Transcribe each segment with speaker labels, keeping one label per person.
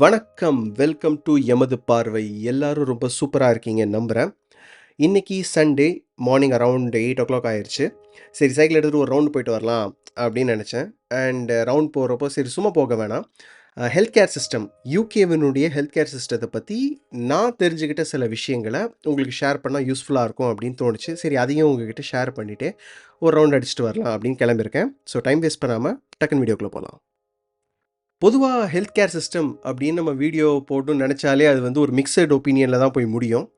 Speaker 1: வணக்கம். Welcome to எமது பார்வை. எல்லாரும் ரொம்ப சூப்பராக இருக்கீங்க நம்புகிறேன் இன்றைக்கி சண்டே மார்னிங் அரவுண்ட் 8:00 ஆயிருச்சு. சரி சைக்கிள் எடுத்துகிட்டு ஒரு ரவுண்ட் போயிட்டு வரலாம் அப்படின்னு நினச்சேன் அண்ட் ரவுண்ட் போகிறப்போ சரி சும்மா போக வேணாம். ஹெல்த் கேர் சிஸ்டம் யூகேவினுடைய ஹெல்த் கேர் சிஸ்டத்தை பற்றி நான் தெரிஞ்சுக்கிட்ட சில விஷயங்களை உங்களுக்கு ஷேர் பண்ணால் யூஸ்ஃபுல்லாக இருக்கும் அப்படின்னு தோணுச்சு. சரி அதையும் உங்ககிட்ட ஷேர் பண்ணிவிட்டு ஒரு ரவுண்ட் அடிச்சுட்டு வரலாம் அப்படின்னு கிளம்பியிருக்கேன் ஸோ டைம் வேஸ்ட் பண்ணாமல் டக்குன்னு வீடியோக்குள்ளே போகலாம் பொதுவாக ஹெல்த் கேர் சிஸ்டம் அப்படின்னு நம்ம வீடியோ போடணும்னு நினச்சாலே அது வந்து ஒரு மிக்ஸட் ஒப்பீனியனில் தான் போய் முடியும்.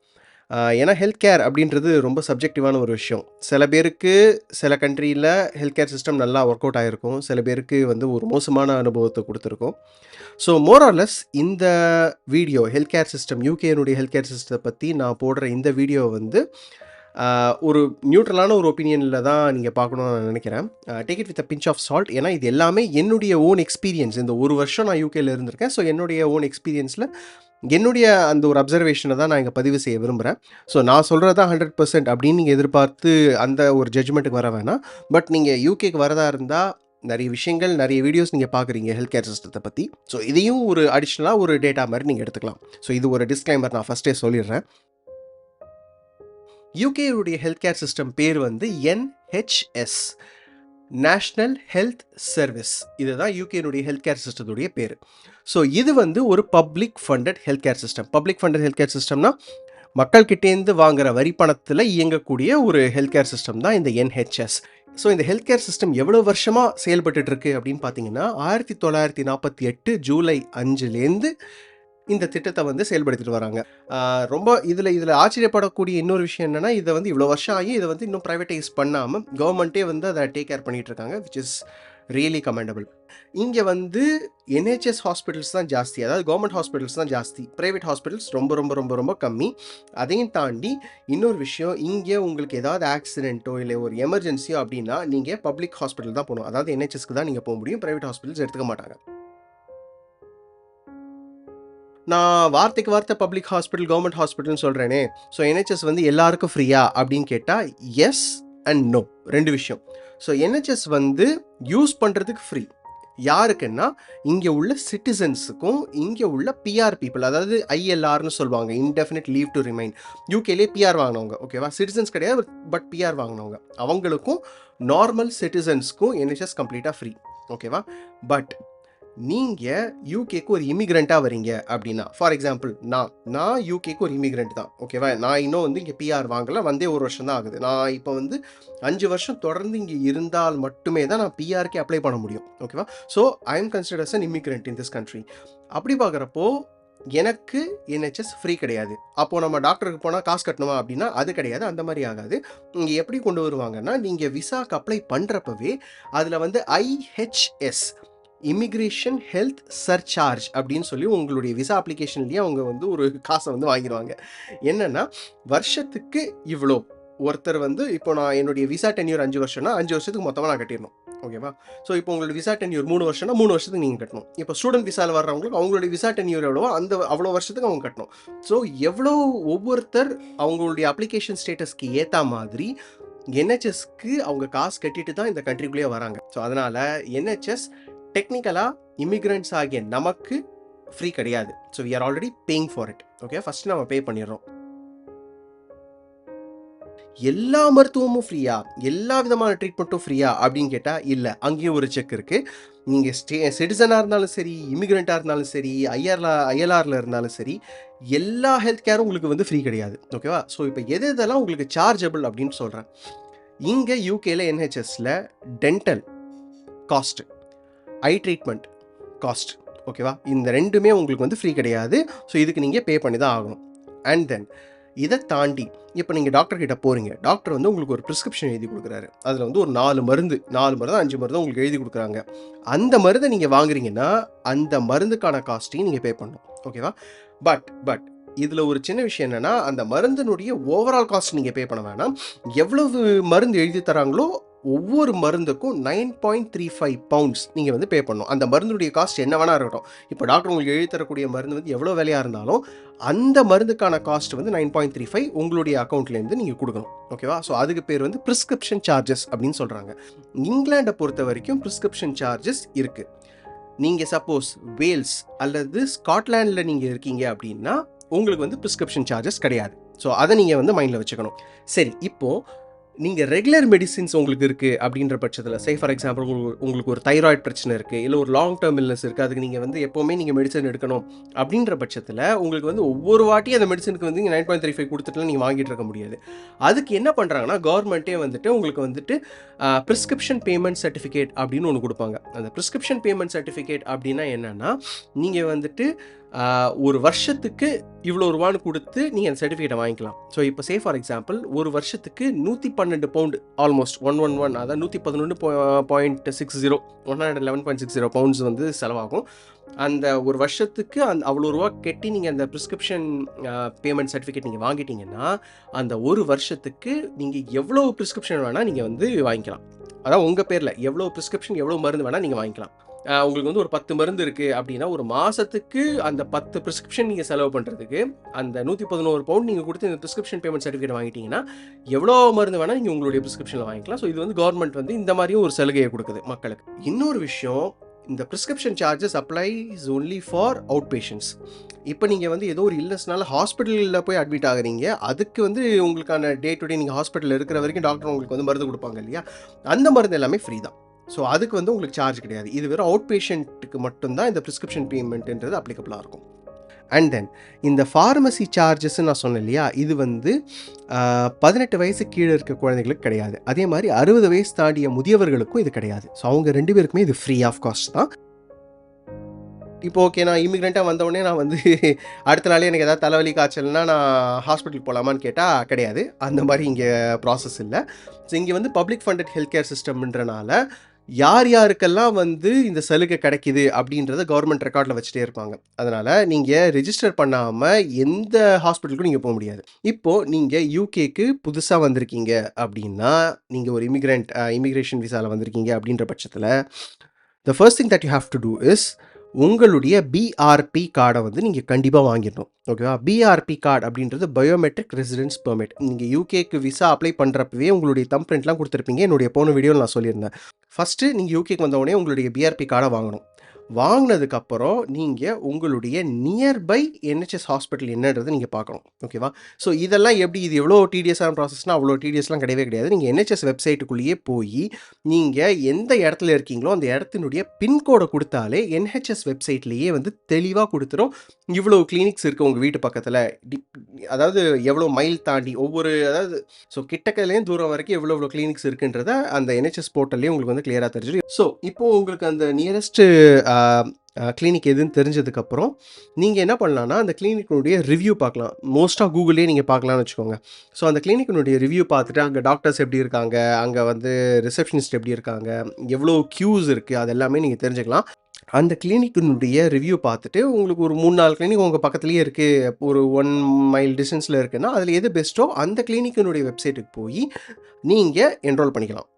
Speaker 1: ஏன்னா ஹெல்த் கேர் அப்படின்றது ரொம்ப சப்ஜெக்டிவான ஒரு விஷயம். சில பேருக்கு சில கண்ட்ரியில் ஹெல்த் கேர் சிஸ்டம் நல்லா ஒர்க் அவுட் ஆகிருக்கும் சில பேருக்கு வந்து ஒரு மோசமான அனுபவத்தை கொடுத்துருக்கும் ஸோ மோர் இந்த வீடியோ ஹெல்த் கேர் சிஸ்டம் யூகேனுடைய ஹெல்த் கேர் சிஸ்டத்தை பற்றி நான் போடுற இந்த வீடியோ வந்து ஒரு நியூட்ரலான ஒரு ஒப்பீனியனில் தான் நீங்கள் பார்க்கணும்னு நான் நினைக்கிறேன் take it with a pinch of salt. ஏன்னா இது எல்லாமே என்னுடைய ஓன் எக்ஸ்பீரியன்ஸ். இந்த ஒரு வருஷம் நான் யூகேல இருந்திருக்கேன். ஸோ என்னுடைய ஓன் எக்ஸ்பீரியன்ஸில் என்னுடைய அந்த ஒரு அப்சர்வேஷனை தான் நான் இங்கே பதிவு செய்ய விரும்புறேன். ஸோ நான் சொல்றது தான் 100% அப்படின்னு நீங்கள் எதிர்பார்த்து அந்த ஒரு ஜட்ஜ்மென்ட்க்கு வர வேணாம். பட் நீங்கள் யூகேக்கு வரதா இருந்தால் நிறைய விஷயங்கள், நிறைய வீடியோஸ் நீங்கள் பார்க்குறீங்க ஹெல்த் கேர் சிஸ்டத்தை பற்றி ஸோ இதையும் ஒரு அடிஷ்னலாக ஒரு டேட்டா மாதிரி நீங்கள் எடுத்துக்கலாம். ஸோ இது ஒரு டிஸ்க்ளைமர் நான் ஃபர்ஸ்ட்டே சொல்லிடுறேன். யுகேயுடைய ஹெல்த் கேர் சிஸ்டம் பேர் வந்து என்ஹெச்எஸ் நேஷ்னல் ஹெல்த் சர்வீஸ் இதுதான் யூகேனுடைய ஹெல்த் கேர் சிஸ்டத்துடைய பேர். ஸோ இது வந்து ஒரு public funded health care system. Public funded health care சிஸ்டம்னா, மக்கள் வாங்குற வரி பணத்தில் இயங்கக்கூடிய ஒரு ஹெல்த் கேர் சிஸ்டம் தான் இந்த என்ஹெச்எஸ் ஸோ இந்த ஹெல்த் கேர் சிஸ்டம் எவ்வளோ வருஷமாக செயல்பட்டுட்டு இருக்கு அப்படின்னு பார்த்தீங்கன்னா, 1948 ஜூலை அஞ்சுலேருந்து இந்த திட்டத்தை வந்து செயல்படுத்திட்டு வராங்க. ரொம்ப இதில் இதில் ஆச்சரியப்படக்கூடிய இன்னொரு விஷயம் என்னென்னா இதை வந்து இவ்வளோ வருஷம் ஆகி இதை வந்து இன்னும் ப்ரைவேட்டைஸ் பண்ணாமல் கவர்மெண்ட்டே வந்து அதை டேக் கேர் பண்ணிகிட்டு இருக்காங்க. Which is really commendable. இங்கே வந்து என்ஹெச்எஸ் ஹாஸ்பிட்டல்ஸ் தான் ஜாஸ்தி. அதாவது கவர்மெண்ட் ஹாஸ்பிட்டல்ஸ் தான் ஜாஸ்தி. ப்ரைவேட் ஹாஸ்பிட்டல்ஸ் ரொம்ப ரொம்ப ரொம்ப ரொம்ப கம்மி. அதையும் தாண்டி இன்னொரு விஷயம், இங்கே உங்களுக்கு ஏதாவது ஆக்சிடென்ட்டோ, இல்லை ஒரு எமர்ஜென்சியோ அப்படின்னா, நீங்கள் பப்ளிக் ஹாஸ்பிட்டல் தான் போகணும் அதாவது என்ஹெச்எஸ்க்கு தான் நீங்கள் போக முடியும். ப்ரைவேட் ஹாஸ்பிட்டல்ஸ் எடுத்துக்க மாட்டாங்க. நான் வார்த்தைக்கு வார்த்தை பப்ளிக் ஹாஸ்பிட்டல், கவர்மெண்ட் ஹாஸ்பிட்டல்னு சொல்கிறேனே ஸோ என்ஹெச்எஸ் வந்து எல்லாருக்கும் ஃப்ரீயா அப்படின்னு கேட்டால் எஸ் அண்ட் நோ ரெண்டு விஷயம். ஸோ என்ஹெச்எஸ் வந்து யூஸ் பண்ணுறதுக்கு ஃப்ரீ. யாருக்குன்னா, இங்கே உள்ள சிட்டிசன்ஸுக்கும், இங்கே உள்ள பிஆர் பீப்புள் அதாவது ஐஎல்ஆர்னு சொல்லுவாங்க. Indefinite leave to remain. யூகேலேயே PR வாங்கினவங்க ஓகேவா? சிட்டிசன்ஸ் கிடையாது. பட் பிஆர் வாங்கினவங்க அவங்களுக்கும், நார்மல் சிட்டிசன்ஸ்க்கும் என்ஹெச்எஸ் கம்ப்ளீட்டாக ஃப்ரீ. ஓகேவா? பட் நீங்கள் யூகேக்கு ஒரு இமிக்ரெண்ட்டாக வரீங்க அப்படின்னா, ஃபார் எக்ஸாம்பிள் நான் நான் யூகேக்கு ஒரு இமிக்ரெண்ட் தான். ஓகேவா? நான் இன்னும் வந்து இங்கே பிஆர் வாங்கலை வந்தே ஒரு வருஷம் தான் ஆகுது. நான் இப்போ வந்து அஞ்சு வருஷம் தொடர்ந்து இங்கே இருந்தால் மட்டுமே தான் நான் பிஆர்க்கே அப்ளை பண்ண முடியும். ஓகேவா? So I am considered as an immigrant in this country. அப்படி பார்க்குறப்போ, எனக்கு என்ஹெச்எஸ் ஃப்ரீ கிடையாது. அப்போது நம்ம டாக்டருக்கு போனால் காசு கட்டணுமா அப்படின்னா, அது கிடையாது. அந்த மாதிரி ஆகாது. இங்கே எப்படி கொண்டு வருவாங்கன்னா, நீங்கள் விசாக்கு அப்ளை பண்ணுறப்பவே அதில் வந்து ஐஹெச்எஸ் இமிக்ரேஷன் ஹெல்த் சர்சார்ஜ் அப்படின்னு சொல்லி உங்களுடைய விசா அப்ளிகேஷன்லேயே அவங்க வந்து ஒரு காசை வந்து வாங்கிடுவாங்க என்னென்னா வருஷத்துக்கு இவ்வளோ ஒருத்தர் வந்து இப்போ நான் என்னுடைய விசா டென்யூர் அஞ்சு வருஷம்னா, அஞ்சு வருஷத்துக்கு மொத்தமாக நான் கட்டிடணும் ஓகேவா? ஸோ இப்போ உங்களோட விசா டென்யூர் மூணு வருஷம்னா, மூணு வருஷத்துக்கு நீங்கள் கட்டணும். இப்போ ஸ்டூடண்ட் விசாவில் வர்றவங்களுக்கு அவங்களுடைய விசா டென்யூர் எவ்வளோ அந்த அவ்வளோ வருஷத்துக்கு அவங்க கட்டணும். ஸோ எவ்வளோ ஒவ்வொருத்தர் அவங்களுடைய அப்ளிகேஷன் ஸ்டேட்டஸ்க்கு ஏற்ற மாதிரி, என்ஹெச்எஸ்க்கு அவங்க காசு கட்டிட்டு தான் இந்த கண்ட்ரிக்குள்ளேயே வராங்க. ஸோ அதனால் என்ஹெச்எஸ் டெக்னிக்கலாக இமிக்ரெண்ட்ஸ் ஆகிய நமக்கு ஃப்ரீ கிடையாது. So we are already paying for it. Okay. First நம்ம பே பண்ணிடுறோம் எல்லா மருத்துவமும் ஃப்ரீயா? எல்லா விதமான ட்ரீட்மெண்ட்டும் ஃப்ரீயா? அப்படின்னு கேட்டால் இல்லை அங்கேயும் ஒரு செக் இருக்குது நீங்கள் ஸ்டே சிட்டிசனாக இருந்தாலும் சரி, இமிகிரண்ட்டா இருந்தாலும் சரி, ஐஆர்ல ஐஎல்ஆரில் இருந்தாலும் சரி, எல்லா ஹெல்த் கேரும் உங்களுக்கு வந்து ஃப்ரீ கிடையாது. ஓகேவா? ஸோ இப்போ எது இதெல்லாம் உங்களுக்கு சார்ஜபிள் அப்படின்னு சொல்கிறேன் இங்கே யூகேல என்ஹெச்எஸில் dental cost eye treatment cost. ஓகேவா? இந்த ரெண்டுமே உங்களுக்கு வந்து ஃப்ரீ கிடையாது. ஸோ இதுக்கு நீங்கள் பே பண்ணி தான் ஆகணும். அண்ட் தென் இதை தாண்டி, இப்போ நீங்கள் டாக்டர் கிட்ட டாக்டர் வந்து உங்களுக்கு ஒரு ப்ரிஸ்கிரிப்ஷன் எழுதி கொடுக்குறாரு அதில் வந்து ஒரு நாலு மருந்து நாலு மருந்து அஞ்சு மருந்து உங்களுக்கு எழுதி கொடுக்குறாங்க அந்த மருந்தை நீங்கள் வாங்குறீங்கன்னா, அந்த மருந்துக்கான காஸ்ட்டையும் நீங்கள் பே பண்ணணும். ஓகேவா? பட் பட் இதில் ஒரு சின்ன விஷயம் என்னென்னா அந்த மருந்தினுடைய ஓவரால் காஸ்ட் நீங்கள் பே பண்ண வேணாம். எவ்வளவு மருந்து எழுதி தராங்களோ, ஒவ்வொரு மருந்துக்கும் 9.35 பவுண்ட்ஸ் நீங்கள் வந்து பே பண்ணணும். அந்த மருந்துடைய காஸ்ட் என்ன வேணா இருக்கட்டும். இப்போ டாக்டர் உங்களுக்கு எழுதி தரக்கூடிய மருந்து வந்து எவ்வளோ விலையாக இருந்தாலும், அந்த மருந்துக்கான காஸ்ட் வந்து 9.35 உங்களுடைய அக்கௌண்ட்லேருந்து நீங்கள் கொடுக்கணும் ஓகேவா? ஸோ அதுக்கு பேர் வந்து ப்ரிஸ்கிரிப்ஷன் சார்ஜஸ் அப்படின்னு சொல்கிறாங்க இங்கிலாண்டை பொறுத்த வரைக்கும் ப்ரிஸ்கிரிப்ஷன் சார்ஜஸ் இருக்குது நீங்கள் சப்போஸ் வேல்ஸ் அல்லது ஸ்காட்லாண்டில் நீங்கள் இருக்கீங்க அப்படின்னா உங்களுக்கு வந்து ப்ரிஸ்கிரிப்ஷன் சார்ஜஸ் கிடையாது ஸோ அதை நீங்கள் வந்து மைண்டில் வச்சுக்கணும் சரி இப்போது நீங்கள் ரெகுலர் மெடிசின்ஸ் உங்களுக்கு இருக்குது அப்படின்ற பட்சத்தில் சே ஃபார் எக்ஸாம்பிள் உங்களுக்கு உங்களுக்கு ஒரு தைராய்டு பிரச்சனை இருக்குது இல்லை ஒரு லாங் டேர்ம் இல்னஸ் இருக்குது அதுக்கு நீங்கள் வந்து எப்போவுமே நீங்கள் மெடிசன் எடுக்கணும் அப்படின்ற பட்சத்தில் உங்களுக்கு வந்து ஒவ்வொரு வாட்டி அந்த மெடிசனுக்கு வந்து நீங்கள் நைன் பாயிண்ட் த்ரீ ஃபைவ் கொடுத்துட்டுலாம் நீங்கள் வாங்கிட்டு இருக்க முடியாது. அதுக்கு என்ன பண்ணுறாங்கன்னா கவர்மெண்ட்டே வந்துட்டு உங்களுக்கு வந்துட்டு ப்ரிஸ்கிரிப்ஷன் பேமெண்ட் சர்டிஃபிகேட் அப்படின்னு ஒன்று கொடுப்பாங்க. அந்த ப்ரிஸ்கிரிப்ஷன் பேமெண்ட் சர்டிஃபிகேட் அப்படின்னா என்னென்னா நீங்கள் வந்துட்டு ஒரு வருஷத்துக்கு இவ்வளோ ரூபான்னு கொடுத்து நீங்கள் அந்த சர்டிஃபிகேட்டை வாங்கிக்கலாம். ஸோ இப்போ சே ஃபார் எக்ஸாம்பிள் ஒரு வருஷத்துக்கு நூற்றி பன்னெண்டு pound almost one one one அதாவது நூற்றி பதினொன்று point six zero one hundred eleven point six zero pounds வந்து செலவாகும். அந்த ஒரு வருஷத்துக்கு அந்த அவ்வளோ ரூபா கட்டி நீங்கள் அந்த ப்ரிஸ்கிரிப்ஷன் பேமெண்ட் சர்டிஃபிகேட் நீங்கள் வாங்கிட்டீங்கன்னா அந்த ஒரு வருஷத்துக்கு நீங்கள் எவ்வளோ ப்ரிஸ்கிரிப்ஷன் வேணால் நீங்கள் வந்து வாங்கிக்கலாம். அதான் உங்கள் பேரில். எவ்வளோ ப்ரிஸ்கிரிப்ஷன் எவ்வளோ மருந்து வேணால் நீங்கள் வாங்கிக்கலாம். உங்களுக்கு வந்து ஒரு பத்து மருந்து இருக்குது அப்படின்னா ஒரு மாதத்துக்கு அந்த பத்து ப்ரிஸ்கிரிப்ஷன் நீங்கள் செலவு பண்ணுறதுக்கு அந்த நூற்றி பதினோரு பவுண்ட் நீங்கள் கொடுத்து இந்த ப்ரிஸ்கிரிப்ஷன் பேமெண்ட் சர்டிஃபிகேட் வாங்கிட்டீங்கன்னா எவ்வளோ மருந்து வேணால் நீங்கள் உங்களுடைய ப்ரிஸ்கிரிப்ஷனில் வாங்கிக்கலாம். ஸோ இது வந்து கவர்மெண்ட் வந்து இந்த மாதிரியும் ஒரு சலுகையை கொடுக்குது மக்களுக்கு. இன்னொரு விஷயம் இந்த prescription charges applies only for out patients இப்போ நீங்கள் வந்து ஏதோ ஒரு இல்லஸ்னால ஹாஸ்பிட்டலில் போய் அட்மிட் ஆகுறீங்க. அதுக்கு வந்து உங்களுக்கான டே டு டே நீங்கள் ஹாஸ்பிட்டலில் இருக்கிற வரைக்கும் டாக்டர் உங்களுக்கு வந்து மருந்து கொடுப்பாங்க இல்லையா? அந்த மருந்து எல்லாமே ஃப்ரீ தான். ஸோ அதுக்கு வந்து உங்களுக்கு சார்ஜ் கிடையாது. இது வெறும் அவுட் பேஷண்ட்டுக்கு மட்டும்தான் இந்த ப்ரிஸ்கிரிப்ஷன் பேமெண்ட்ன்றது அப்ளிகபிளாக இருக்கும். அண்ட் தென் இந்த ஃபார்மசி சார்ஜஸ்ன்னு நான் சொன்னேன் இல்லையா இது வந்து பதினெட்டு வயசு கீழே இருக்க குழந்தைகளுக்கு கிடையாது. அதே மாதிரி அறுபது வயசு தாண்டிய முதியவர்களுக்கும் இது கிடையாது. ஸோ அவங்க ரெண்டு பேருக்குமே இது ஃப்ரீ ஆஃப் காஸ்ட் தான். இப்போ ஓகே நான் இமிக்ரெண்ட்டாக வந்தவுடனே நான் வந்து அடுத்த நாளே எனக்கு ஏதாவது தலைவலி காய்ச்சல்னா நான் ஹாஸ்பிட்டல் போகலாமான்னு கேட்டால் கிடையாது. அந்த மாதிரி இங்கே ப்ராசஸ் இல்லை. ஸோ இங்கே வந்து பப்ளிக் ஃபண்டட் ஹெல்த் கேர் சிஸ்டம்ன்றனால யார் யாருக்கெல்லாம் வந்து இந்த சலுகை கிடைக்குது அப்படின்றத கவர்மெண்ட் ரெக்கார்டில் வச்சுட்டே இருப்பாங்க. அதனால் நீங்கள் ரிஜிஸ்டர் பண்ணாமல் எந்த ஹாஸ்பிட்டலுக்கும் நீங்கள் போக முடியாது. இப்போது நீங்கள் யூகேக்கு புதுசாக வந்திருக்கீங்க அப்படின்னா நீங்கள் ஒரு இமிக்ரெண்ட் இமிக்ரேஷன் விசாவில் வந்திருக்கீங்க அப்படின்ற பட்சத்தில் the first thing that you have to do is உங்களுடைய பிஆர்பி கார்டை வந்து நீங்கள் கண்டிப்பாக வாங்கிடணும். ஓகேவா பிஆர்பி கார்டு அப்படின்றது பயோமெட்ரிக் ரெசிடென்ஸ் பெர்மிட் நீங்கள் யூகேக்கு விசா அப்ளை பண்ணுறப்பவே உங்களுடைய தம் பிரிண்ட்லாம் கொடுத்துருப்பீங்க. என்னுடைய போன வீடியோவில் நான் சொல்லியிருந்தேன். ஃபஸ்ட்டு நீங்கள் யூகேக்கு வந்த உடனே உங்களுடைய பிஆர்பி கார்டை வாங்கணும். வாங்கினதுக்கப்புறம் நீங்கள் உங்களுடைய நியர்பை என்ஹெச்எஸ் ஹாஸ்பிட்டல் என்னன்றதை நீங்கள் பார்க்கணும். ஓகேவா ஸோ இதெல்லாம் எப்படி இது எவ்வளோ டிடிஎஸான ப்ராசஸ்னால் அவ்வளோ டிடிஎஸ்லாம் கிடையவே கிடையாது. நீங்கள் என்ஹெச்எஸ் வெப்சைட்டுக்குள்ளேயே போய் நீங்கள் எந்த இடத்துல இருக்கீங்களோ அந்த இடத்தினுடைய பின்கோடை கொடுத்தாலே என்ஹெச்எஸ் வெப்சைட்லேயே வந்து தெளிவாக கொடுத்துரும். இவ்வளோ கிளினிக்ஸ் இருக்குது உங்கள் வீட்டு பக்கத்தில். அதாவது எவ்வளோ மைல் தாண்டி ஒவ்வொரு அதாவது ஸோ கிட்டக்கலேயும் தூரம் வரைக்கும் எவ்வளோ எவ்வளோ கிளினிக்ஸ் இருக்குன்றத அந்த என்ஹெச்எஸ் போர்ட்டல்லே உங்களுக்கு வந்து கிளியராக தெரிஞ்சிடும். ஸோ இப்போது உங்களுக்கு அந்த நியரஸ்ட்டு கிளினிக் எதுன்னு தெரிஞ்சதுக்கப்புறம் நீங்கள் என்ன பண்ணலான்னா அந்த கிளினிக்கினுடைய ரிவ்யூ பார்க்கலாம். மோஸ்ட்டாக கூகுளே நீங்கள் பார்க்கலாம்னு வச்சுக்கோங்க. ஸோ அந்த கிளினிக்கினுடைய ரிவ்யூ பார்த்துட்டு அங்கே டாக்டர்ஸ் எப்படி இருக்காங்க அங்கே வந்து ரிசப்ஷனிஸ்ட் எப்படி இருக்காங்க எவ்வளோ க்யூஸ் இருக்குது அது எல்லாமே நீங்கள் தெரிஞ்சுக்கலாம். அந்த கிளினிக்கினுடைய ரிவ்யூ பார்த்துட்டு உங்களுக்கு ஒரு மூணு நாலு கிளினிக் உங்கள் பக்கத்துலேயே இருக்குது ஒரு ஒன் மைல் டிஸ்டன்ஸில் இருக்குன்னா அதில் எது பெஸ்ட்டோ அந்த கிளினிக்கினுடைய வெப்சைட்டுக்கு போய் நீங்கள் என்ரோல் பண்ணிக்கலாம்.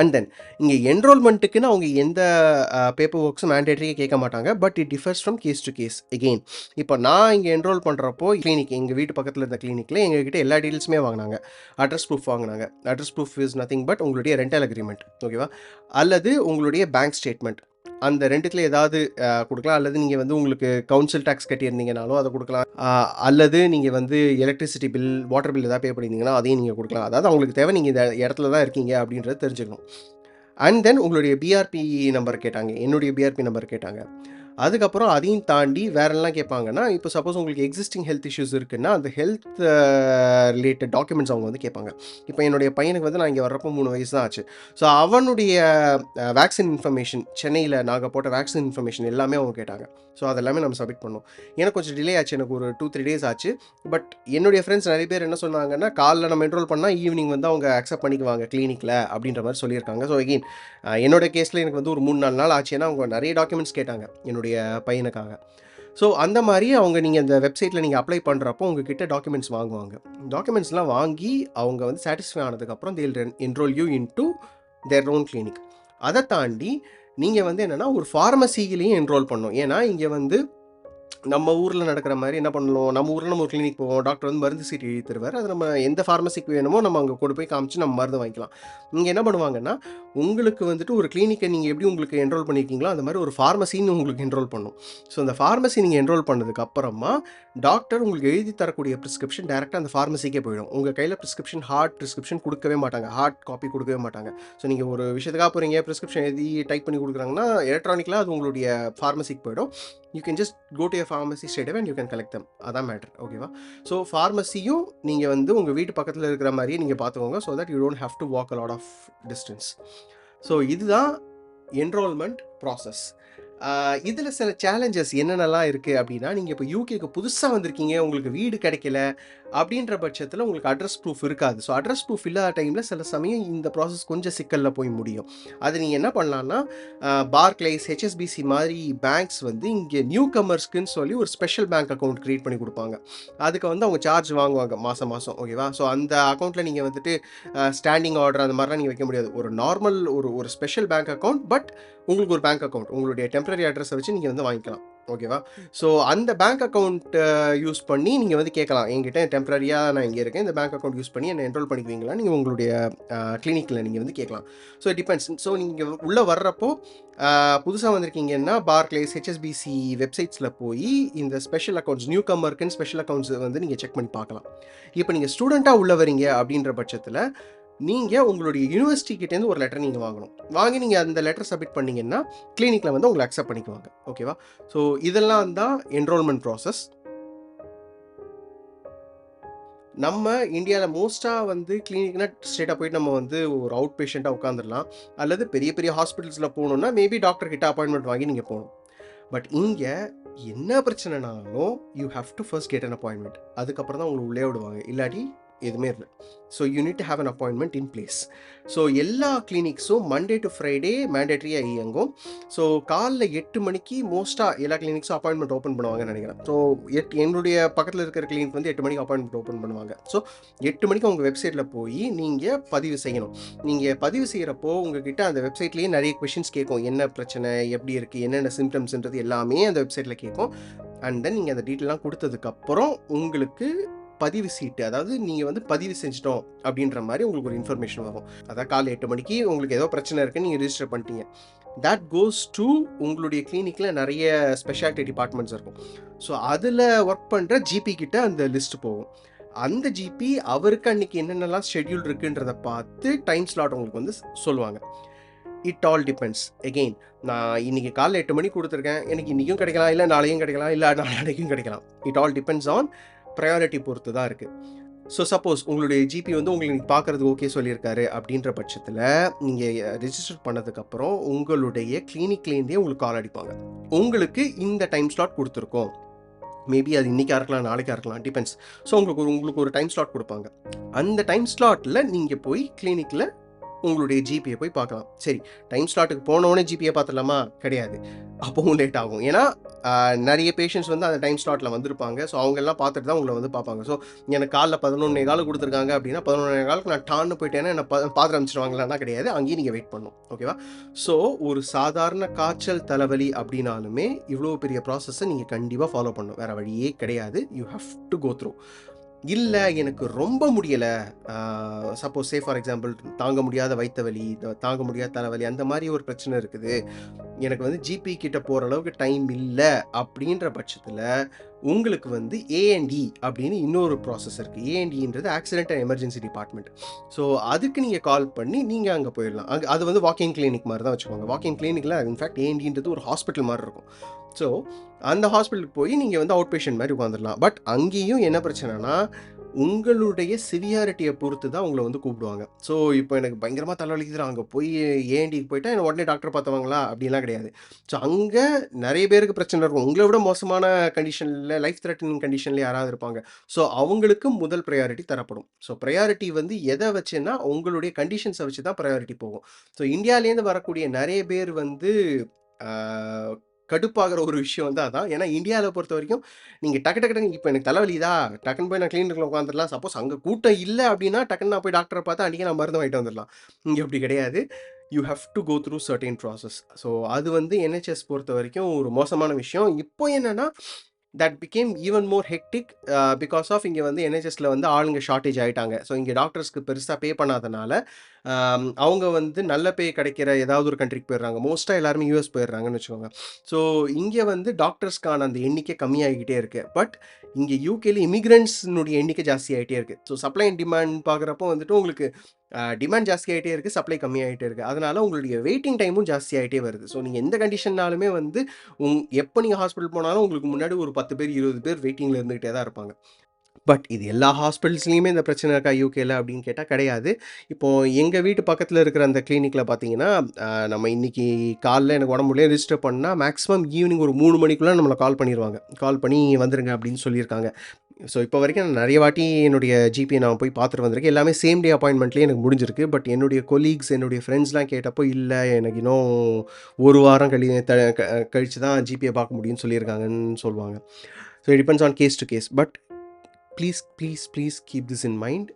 Speaker 1: அண்ட் தென் இங்கே என்ரோல்மெண்ட்டுக்குன்னு அவங்க எந்த பேப்பர் ஒர்க்ஸும் மேண்டேட்டரியே கேட்க மாட்டாங்க. But it differs from case to case again இப்போ நான் இங்கே என்ரோல் பண்ணுறப்போ கிளினிக் எங்கள் வீட்டு பக்கத்தில் இருந்த கிளினிக்கில் எங்ககிட்ட எல்லா டீட்டெயில்ஸுமே வாங்கினாங்க. அட்ரஸ் ப்ரூஃப் வாங்கினாங்க. Address proof is nothing but உங்களுடைய ரெண்டல் அக்ரிமெண்ட் ஓகேவா அல்லது உங்களுடைய பேங்க் ஸ்டேட்மெண்ட் அந்த ரெண்டுத்தில் ஏதாவது கொடுக்கலாம்? அல்லது நீங்கள் வந்து உங்களுக்கு கவுன்சில் டேக்ஸ் கட்டியிருந்தீங்கனாலும் அதை கொடுக்கலாம். அல்லது நீங்கள் வந்து எலக்ட்ரிசிட்டி பில் வாட்டர் பில் ஏதாவது பே பண்ணியிருந்தீங்கன்னா அதையும் நீங்கள் கொடுக்கலாம். அதாவது அவங்களுக்கு தேவை நீங்கள் இந்த இடத்துல தான் இருக்கீங்க அப்படின்றத தெரிஞ்சுக்கணும். அண்ட் தென் உங்களுடைய பிஆர்பி நம்பர் கேட்டாங்க. என்னுடைய பிஆர்பி நம்பர் கேட்டாங்க. அதுக்கப்புறம் அதையும் தாண்டி வேறெல்லாம் கேட்பாங்கன்னா இப்போ சப்போஸ் உங்களுக்கு எக்ஸிஸ்டிங் ஹெல்த் இஷ்யூஸ் இருக்குன்னா அந்த ஹெல்த் ரிலேட்டட் டாக்குமெண்ட்ஸ் அவங்க வந்து கேட்பாங்க. இப்போ என்னுடைய பையனுக்கு வந்து நான் இங்கே வர்றப்போ மூணு வயசு தான் ஆச்சு. ஸோ அவனுடைய வேக்சின் இன்ஃபர்மேஷன் சென்னையில் நாங்கள் போட்ட வேக்சின் இன்ஃபர்மேஷன் எல்லாமே அவங்க கேட்டாங்க. ஸோ அதெல்லாமே நம்ம சப்மிட் பண்ணோம். எனக்கு கொஞ்சம் டிலே ஆச்சு. எனக்கு ஒரு டூ த்ரீ டேஸ் ஆச்சு. பட் என்னுடைய ஃப்ரெண்ட்ஸ் நிறைய பேர் என்ன சொன்னாங்கன்னா காலைல நம்ம என்ரோல் பண்ணால் ஈவினிங் வந்து அவங்க அக்செப்ட் பண்ணிக்குவாங்க கிளினிக்கில் அப்படின்ற மாதிரி சொல்லியிருக்காங்க. ஸோ எகெயின் என்னோட கேஸில் எனக்கு வந்து ஒரு மூணு நாலு நாள் ஆச்சு. ஏன்னா அவங்க நிறைய டாக்குமெண்ட்ஸ் கேட்டாங்க. என்னோட என்னுடைய பையனுக்காக. ஸோ அந்த மாதிரி அவங்க நீங்கள் இந்த வெப்சைட்டில் நீங்கள் அப்ளை பண்ணுறப்போ உங்ககிட்ட டாக்குமெண்ட்ஸ் வாங்குவாங்க. டாக்குமெண்ட்ஸ்லாம் வாங்கி அவங்க வந்து சாட்டிஸ்ஃபை ஆனதுக்கப்புறம் they'll enrol you into their own clinic அதை தாண்டி நீங்கள் வந்து என்னென்னா ஒரு ஃபார்மசிலையும் என்ரோல் பண்ணணும். ஏன்னா இங்கே வந்து நம்ம ஊரில் நடக்கிற மாதிரி என்ன பண்ணுவோம், நம்ம ஊரில் நம்ம ஒரு கிளினிக் போவோம். டாக்டர் வந்து மருந்து சீட்டு எழுதி தருவார் அது நம்ம எந்த ஃபார்மசிக்கு வேணுமோ நம்ம அங்கே கொண்டு போய் காமிச்சு நம்ம மருந்து வாங்கிக்கலாம். இங்கே என்ன பண்ணுவாங்கன்னா, உங்களுக்கு வந்துட்டு ஒரு கிளினிக்கை நீங்கள் எப்படி உங்களுக்கு என்ரோல் பண்ணியிருக்கீங்களோ, அந்த மாதிரி ஒரு ஃபார்மசின்னு உங்களுக்கு என்ரோல் பண்ணும். ஸோ அந்த ஃபார்மசி நீங்கள் என்ரோல் பண்ணதுக்கு அப்புறமா, டாக்டர் உங்களுக்கு எழுதி தரக்கூடிய ப்ரிஸ்கிரிப்ஷன் டேரெக்டாக அந்த ஃபார்மசிக்கே போயிடும். உங்கள் கையில் ப்ரிஸ்கிரிப்ஷன் ஹார்ட் ப்ரிஸ்கிரிப்ஷன் கொடுக்கவே மாட்டாங்க. ஹார்ட் காப்பி கொடுக்கவே மாட்டாங்க. ஸோ நீங்கள் ஒரு விஷயத்துக்காக போகிறீங்க பிரிஸ்கிரிப்ஷன் எழுதி டைப் பண்ணி கொடுக்குறாங்கன்னா எலக்ட்ரானிக்கலாக அது உங்களுடைய ஃபார்மசிக்கு போயிடும். You can just go to your state straight and you can collect them அதான் மேட்டர். ஓகேவா? ஸோ ஃபார்மசியும் நீங்கள் வந்து உங்கள் வீட்டு பக்கத்தில் இருக்கிற மாதிரியே நீங்கள் பார்த்துக்கோங்க. So that you don't have to walk a lot of distance. So இதுதான் என்ரோல்மெண்ட் ப்ராசஸ். இதில் சில சேலஞ்சஸ் என்னென்னலாம் இருக்குது அப்படின்னா நீங்கள் இப்போ யுகேக்கு புதுசாக வந்திருக்கீங்க, உங்களுக்கு வீடு கிடைக்கல அப்படின்ற பட்சத்தில் உங்களுக்கு அட்ரஸ் ப்ரூஃப் இருக்காது. ஸோ அட்ரஸ் ப்ரூஃப் இல்லாத டைமில் சில சமயம் இந்த ப்ராசஸ் கொஞ்சம் சிக்கலில் போய் முடியும். அது நீங்கள் என்ன பண்ணலான்னா, பார்க்லைஸ் ஹெச்எஸ்பிசி மாதிரி பேங்க்ஸ் வந்து இங்கே நியூ கமர்ஸ்க்குன்னு சொல்லி ஒரு ஸ்பெஷல் பேங்க் அக்கௌண்ட் க்ரியேட் பண்ணி கொடுப்பாங்க அதுக்கு வந்து அவங்க சார்ஜ் வாங்குவாங்க மாதம் மாதம் ஓகேவா? ஸோ அந்த அக்கௌண்ட்டில் நீங்கள் வந்துட்டு ஸ்டாண்டிங் ஆர்டர் அந்த மாதிரிலாம் நீங்கள் வைக்க முடியாது. ஒரு நார்மல் ஒரு ஒரு ஸ்பெஷல் பேங்க் அக்கௌண்ட் பட் உங்களுக்கு ஒரு பேங்க் அக்கௌண்ட் உங்களுடைய டெம்பரரி அட்ரஸை வச்சு நீங்கள் வந்து வாங்கிக்கலாம். ஓகேவா? ஸோ அந்த பேங்க் அக்கௌண்ட்டை யூஸ் பண்ணி நீங்கள் வந்து கேட்கலாம். என்கிட்ட டெம்பரரியாக நான் இங்கே இருக்கேன். இந்த பேங்க் அக்கௌண்ட் யூஸ் பண்ணி என்ன என்ரோல் பண்ணிக்குவீங்களா நீங்கள் உங்களுடைய கிளினிக்கில் கிளினிக்ல வந்து கேட்கலாம். So it depends. ஸோ நீங்கள் உள்ளே வர்றப்போ புதுசாக வந்திருக்கீங்கன்னா, பார்க்லேஸ், ஹெச்எஸ்பிசி வெப்சைட்ஸில் போய் இந்த ஸ்பெஷல் அக்கௌண்ட்ஸ் நியூ கமர்க்குன்னு ஸ்பெஷல் அக்கௌண்ட்ஸ் வந்து நீங்கள் செக் பண்ணி பார்க்கலாம். இப்போ நீங்கள் ஸ்டூடெண்ட்டாக உள்ள வரீங்க அப்படின்ற பட்சத்தில் நீங்கள் உங்களுடைய யுனிவர்சிட்டி கிட்டேருந்து ஒரு லெட்டர் நீங்கள் வாங்கணும். வாங்கி நீங்கள் அந்த லெட்டர் சப்மிட் பண்ணீங்கன்னா, கிளினிக்கில் வந்து உங்களை அக்செப்ட் பண்ணிக்குவாங்க. ஓகேவா? ஸோ இதெல்லாம் தான் என்ரோல்மெண்ட் ப்ராசஸ். நம்ம இந்தியாவில் மோஸ்ட்டாக வந்து கிளினிக்னா ஸ்டேட்டாக போயிட்டு நம்ம வந்து ஒரு அவுட் பேஷண்ட்டாக உட்காந்துடலாம் அல்லது பெரிய பெரிய ஹாஸ்பிட்டல்ஸில் போகணுன்னா மேபி டாக்டர் கிட்ட அப்பாயின்மெண்ட் வாங்கி நீங்கள் போகணும் பட் இங்கே என்ன பிரச்சனைனாலும், you have to first get an appointment அதுக்கப்புறம் தான் உங்களை உள்ளே விடுவாங்க. இல்லாட்டி எதுவுமே இல்லை so you need to an appointment in place. So எல்லா கிளினிக்ஸும் மண்டே டு ஃப்ரைடே மேண்டேட்ரியாக இயங்கும். ஸோ காலைல எட்டு மணிக்கு மோஸ்ட்டாக எல்லா கிளினிக்ஸும் அப்பாயின்மெண்ட் ஓப்பன் பண்ணுவாங்கன்னு நினைக்கிறேன் ஸோ எட் என்னுடைய பக்கத்தில் இருக்கிற கிளினிக் வந்து எட்டு மணிக்கு அப்பாயின்மெண்ட் ஓப்பன் பண்ணுவாங்க. ஸோ எட்டு மணிக்கு உங்கள் வெப்சைட்டில் போய் நீங்கள் பதிவு செய்யணும். நீங்கள் பதிவு செய்கிறப்போ உங்ககிட்ட அந்த வெப்சைட்லேயே நிறைய கொஷின்ஸ் கேட்கும். என்ன பிரச்சனை? எப்படி இருக்குது என்னென்ன சிம்டம்ஸ்ன்றது எல்லாமே அந்த வெப்சைட்டில் கேட்கும். அண்ட் தென் நீங்கள் அந்த டீட்டெயிலாம் கொடுத்ததுக்கப்புறம் உங்களுக்கு பதிவு சீட்டு, அதாவது நீங்கள் வந்து பதிவு செஞ்சிட்டோம் அப்படின்ற மாதிரி உங்களுக்கு ஒரு இன்ஃபர்மேஷன் வரும். அதான் காலைல எட்டு மணிக்கு உங்களுக்கு ஏதோ பிரச்சனை இருக்குன்னு நீங்கள் ரிஜிஸ்டர் பண்ணிட்டீங்க. தட் கோஸ் டூ உங்களுடைய கிளினிக்கில் நிறைய ஸ்பெஷாலிட்டி டிபார்ட்மெண்ட்ஸ் இருக்கும். ஸோ அதில் ஒர்க் பண்ணுற ஜிபி கிட்ட அந்த லிஸ்ட் போகும். அந்த ஜிபி அவருக்கு அன்றைக்கி என்னென்னலாம் ஷெட்யூல் இருக்குன்றத பார்த்து டைம் ஸ்லாட் உங்களுக்கு வந்து சொல்லுவாங்க. It all depends. எகெயின் நான் இன்றைக்கி காலைல எட்டு மணிக்கு கொடுத்துருக்கேன் எனக்கு இன்றைக்கும் கிடைக்கலாம், இல்லை நாளையும் கிடைக்கலாம், இல்லை நாளைக்கும் கிடைக்கலாம். It all depends on priority பொறுத்து தான் இருக்குது ஸோ சப்போஸ் உங்களுடைய ஜிபி வந்து உங்களுக்கு இன்னைக்கு ஓகே சொல்லியிருக்காரு அப்படின்ற பட்சத்தில் நீங்கள் ரிஜிஸ்டர் பண்ணதுக்கப்புறம் உங்களுடைய கிளினிக்லேருந்தே உங்களுக்கு கால் அடிப்பாங்க. உங்களுக்கு இந்த டைம் ஸ்லாட் கொடுத்துருக்கோம் மேபி அது இன்னைக்கா இருக்கலாம், நாளைக்கா இருக்கலாம். டிபெண்ட்ஸ். ஸோ உங்களுக்கு ஒரு உங்களுக்கு ஒரு டைம் ஸ்லாட் கொடுப்பாங்க அந்த டைம் ஸ்லாட்டில் நீங்கள் போய் கிளினிக்கில் உங்களுடைய ஜிபியை போய் பார்க்கலாம். சரி டைம் ஸ்லாட்டுக்கு போனோடனே ஜிபியை பார்த்துடலாமா? கிடையாது. அப்போவும் லேட் ஆகும். ஏன்னா நிறைய பேஷண்ட்ஸ் வந்து அந்த டைம் ஸ்லாட்டில் வந்திருப்பாங்க. ஸோ அவங்கெல்லாம் பார்த்துட்டு தான் உங்களை வந்து பார்ப்பாங்க. ஸோ எனக்கு காலைல 11:15 குடுத்துருக்காங்க அப்டின்னா, 11:15க்கு நான் டான்னு போயிட்டேன்னா என்ன பார்த்து அமைச்சிருவாங்களான்னா கிடையாது. அங்கேயும் நீங்கள் வெயிட் பண்ணும் ஓகேவா? ஸோ ஒரு சாதாரண காய்ச்சல், தலைவலி அப்படின்னாலுமே இவ்வளோ பெரிய ப்ராசஸை நீங்கள் கண்டிப்பாக ஃபாலோ பண்ணணும். வேறு வழியே கிடையாது. You have to go through. இல்ல எனக்கு ரொம்ப முடியல. சப்போஸ் சே ஃபார் எக்ஸாம்பிள் தாங்க முடியாத வயித்த வலி, தாங்க முடியாத தலைவலி அந்த மாரி ஒரு பிரச்சனை இருக்குது. எனக்கு வந்து ஜிபி கிட்ட போற அளவுக்கு டைம் இல்ல அப்டின்ற பட்சத்துல, உங்களுக்கு வந்து ஏஎன்டி அப்டின்னு இன்னொரு ப்ராசஸ் இருக்கு. ஏஎன்டின்றது accident and emergency department. So அதுக்கு நீங்க கால் பண்ணி நீங்க அங்க போயிடலாம். அங்க அது வந்து வாக் இன் கிளினிக் மாரி தான் வச்சுக்கோங்க. வாக் இன் கிளினிக்ல இன்ஃபாக்ட் ஏஎன்டின்றது ஒரு ஹாஸ்பிட்டல் மாரி இருக்கும். ஸோ அந்த ஹாஸ்பிட்டலுக்கு போய் நீங்கள் வந்து அவுட் பேஷண்ட் மாதிரி உட்காந்துடலாம் பட் அங்கேயும் என்ன பிரச்சனைனா, உங்களுடைய சிவியாரிட்டியை பொறுத்து தான் உங்களை வந்து கூப்பிடுவாங்க. ஸோ இப்போ எனக்கு பயங்கரமாக தலைவலிக்குது அங்கே போய் ஏஎன்டிக்கு போயிட்டா என்ன உடனே டாக்டர் பார்த்தவங்களா அப்படிலாம் கிடையாது. ஸோ அங்கே நிறைய பேருக்கு பிரச்சனை இருக்கும். உங்களை விட மோசமான கண்டிஷனில் லைஃப் த்ரெட்டனிங் கண்டிஷனில் யாராவது இருப்பாங்க. ஸோ அவங்களுக்கு முதல் ப்ரையாரிட்டி தரப்படும். ஸோ ப்ரையாரிட்டி வந்து எதை வச்சுன்னா, உங்களுடைய கண்டிஷன்ஸை வச்சு தான் ப்ரையாரிட்டி போகும். ஸோ இந்தியாலேருந்து வரக்கூடிய நிறைய பேர் வந்து கடுப்பாகிற ஒரு விஷயம் வந்து அதான். ஏன்னா பொறுத்த வரைக்கும் நீங்கள் டக்கு டக்கு டக்குன்னு இப்போ எனக்கு தலைவலிதா டக்குன்னு போய் நான் கிளினிக்ல உட்காந்துடலாம் சப்போஸ் அங்கே கூட்டம் இல்லை அப்படின்னா டக்குன்னு நான் போய் டாக்டரை பார்த்தா அன்றைக்கி நான் மருந்து வாங்கிட்டு வந்துடலாம் இங்கே அப்படி கிடையாது. You have to go through certain process. So அது வந்து என்ஹெச்எஸ் பொறுத்தவரைக்கும் ஒரு மோசமான விஷயம். இப்போ என்னென்னா that became even more hectic because of இங்கே வந்து என்ஹெச்எஸில் வந்து ஆளுங்க ஷார்ட்டேஜ் ஆகிட்டாங்க ஸோ இங்கே டாக்டர்ஸ்க்கு பெருசாக பே பண்ணாதனால அவங்க வந்து நல்ல பே கிடைக்கிற ஏதாவது ஒரு கண்ட்ரிக்கு போயிடுறாங்க. மோஸ்ட்டாக எல்லாருமே யூஎஸ் போயிடுறாங்கன்னு வச்சுக்கோங்க. ஸோ இங்கே வந்து டாக்டர்ஸ்க்கான அந்த எண்ணிக்கை கம்மியாகிக்கிட்டே இருக்குது பட் இங்கே யூகேல இமிக்ரெண்ட்ஸ்னுடைய எண்ணிக்கை ஜாஸ்தி ஆகிட்டே இருக்குது ஸோ சப்ளை அண்ட் டிமாண்ட் பார்க்குறப்போ வந்துட்டு உங்களுக்கு டிமாண்ட் ஜாஸ்தி ஆகிட்டே இருக்குது சப்ளை கம்மியாகிட்டே இருக்குது அதனால் உங்களுடைய வெயிட்டிங் டைமும் ஜாஸ்தி ஆகிட்டே வருது. ஸோ நீங்கள் எந்த கண்டிஷன்னாலுமே வந்து உங் எப்போ நீங்கள் ஹாஸ்பிட்டல் போனாலும் உங்களுக்கு முன்னாடி ஒரு பத்து பேர் இருபது பேர் வெயிட்டிங்கில் இருந்துகிட்டே தான் இருப்பாங்க. பட் இது எல்லா ஹாஸ்பிட்டல்ஸ்லேயுமே இந்த பிரச்சனை இருக்கா யூகேல அப்படின்னு கேட்டால் கிடையாது. இப்போது எங்கள் வீட்டு பக்கத்தில் இருக்கிற அந்த கிளினிக்கில் பார்த்தீங்கன்னா நம்ம இன்னைக்கு காலைல எனக்கு உடம்பு முடியல ரிஜிஸ்டர் பண்ணால் மேக்ஸிமம் ஈவினிங் ஒரு மூணு மணிக்குள்ளே நம்மளை கால் பண்ணிடுவாங்க கால் பண்ணி வந்துருங்க அப்படின்னு சொல்லியிருக்காங்க. ஸோ இப்போ வரைக்கும் நான் நிறைய வாட்டி என்னுடைய ஜிபி நான் போய் பார்த்துட்டு வந்திருக்கேன். எல்லாமே சேம் டே அப்பாயின்மெண்ட்லேயே எனக்கு முடிஞ்சிருக்கு. பட் என்னுடைய கொலீக்ஸ் என்னுடைய ஃப்ரெண்ட்ஸ்லாம் கேட்டப்போ இல்லை எனக்கு இன்னும் ஒரு வாரம் கழி த க- தான் ஜிபியை பார்க்க முடியும்னு சொல்லியிருக்காங்கன்னு சொல்லுவாங்க. So depends on case to case but please please please keep this in mind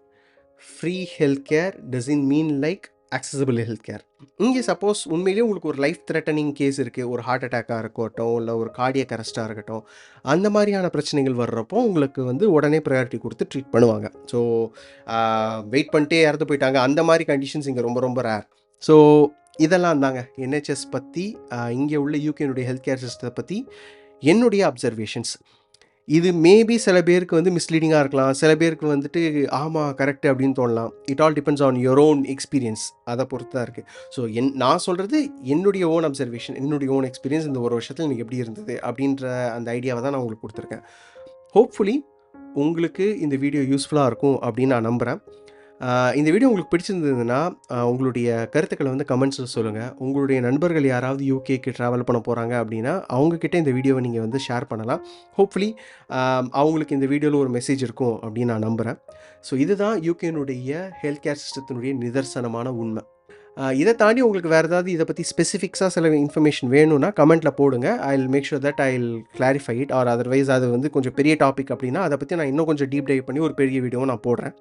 Speaker 1: free health care doesn't mean like accessible health care இங்கே சப்போஸ் உண்மையிலேயே உங்களுக்கு ஒரு லைஃப் த்ரெட்டனிங் கேஸ் இருக்குது ஒரு ஹார்ட் அட்டாக்காக இருக்கட்டும் இல்லை ஒரு கார்டியக் அரெஸ்ட்டாக இருக்கட்டும். அந்த மாதிரியான பிரச்சனைகள் வர்றப்போ உங்களுக்கு வந்து உடனே ப்ரையாரிட்டி கொடுத்து ட்ரீட் பண்ணுவாங்க. ஸோ வெயிட் பண்ணிட்டே இறந்து போயிட்டாங்க. அந்த மாதிரி கண்டிஷன்ஸ் இங்கே ரொம்ப ரொம்ப ரேர் ஸோ இதெல்லாம் தாங்க. என்ஹெச்எஸ் பற்றி இங்கே உள்ள யூகேனுடைய ஹெல்த் கேர் சிஸ்டத்தை பற்றி என்னுடைய அப்சர்வேஷன்ஸ் இது மேபி சில பேருக்கு வந்து மிஸ்லீடிங்காக இருக்கலாம். சில பேருக்கு வந்துட்டு ஆமாம் கரெக்டு அப்படின்னு தோணலாம். It all depends on your own experience so பொறுத்து தான் இருக்குது ஸோ என் நான் சொல்கிறது என்னுடைய ஓன் அப்சர்வேஷன் என்னுடைய ஓன் எக்ஸ்பீரியன்ஸ் இந்த ஒரு வருஷத்தில் எனக்கு எப்படி இருந்தது அப்படின்ற அந்த ஐடியாவை தான் நான் உங்களுக்கு கொடுத்துருக்கேன். ஹோப்ஃபுல்லி உங்களுக்கு இந்த வீடியோ யூஸ்ஃபுல்லாக இருக்கும் அப்படின்னு நான் நம்புகிறேன் இந்த வீடியோ உங்களுக்கு பிடிச்சிருந்ததுன்னா உங்களுடைய கருத்துக்களை வந்து கமெண்ட்ஸில் சொல்லுங்கள் உங்களுடைய நண்பர்கள் யாராவது யூகேக்கு ட்ராவல் பண்ண போகிறாங்க அப்படின்னா அவங்கக்கிட்ட இந்த வீடியோவை நீங்கள் வந்து ஷேர் பண்ணலாம். ஹோப்ஃபுல்லி அவங்களுக்கு இந்த வீடியோவில் ஒரு மெசேஜ் இருக்கும் அப்படின்னு நான் நம்புகிறேன் ஸோ இதுதான் யூகேனுடைய ஹெல்த் கேர் சிஸ்டத்தினுடைய நிதர்சனமான உண்மை. இதை தாண்டி உங்களுக்கு வேறு ஏதாவது இதை பற்றி ஸ்பெசிஃபிக்ஸாக சில இன்ஃபர்மேஷன் வேணும்னா கமெண்ட்டில் போடுங்க. I will make sure that I will clarify it or otherwise அது வந்து கொஞ்சம் பெரிய டாபிக் அப்படின்னா அதை பற்றி நான் இன்னும் கொஞ்சம் டீப் டைவ் பண்ணி ஒரு பெரிய வீடியோவை நான் போடுறேன்.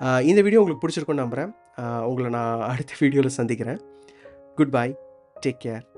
Speaker 1: இந்த வீடியோ உங்களுக்கு பிடிச்சிருக்கும்னு நம்புகிறேன் உங்களை நான் அடுத்த வீடியோவில் சந்திக்கிறேன். Good bye take care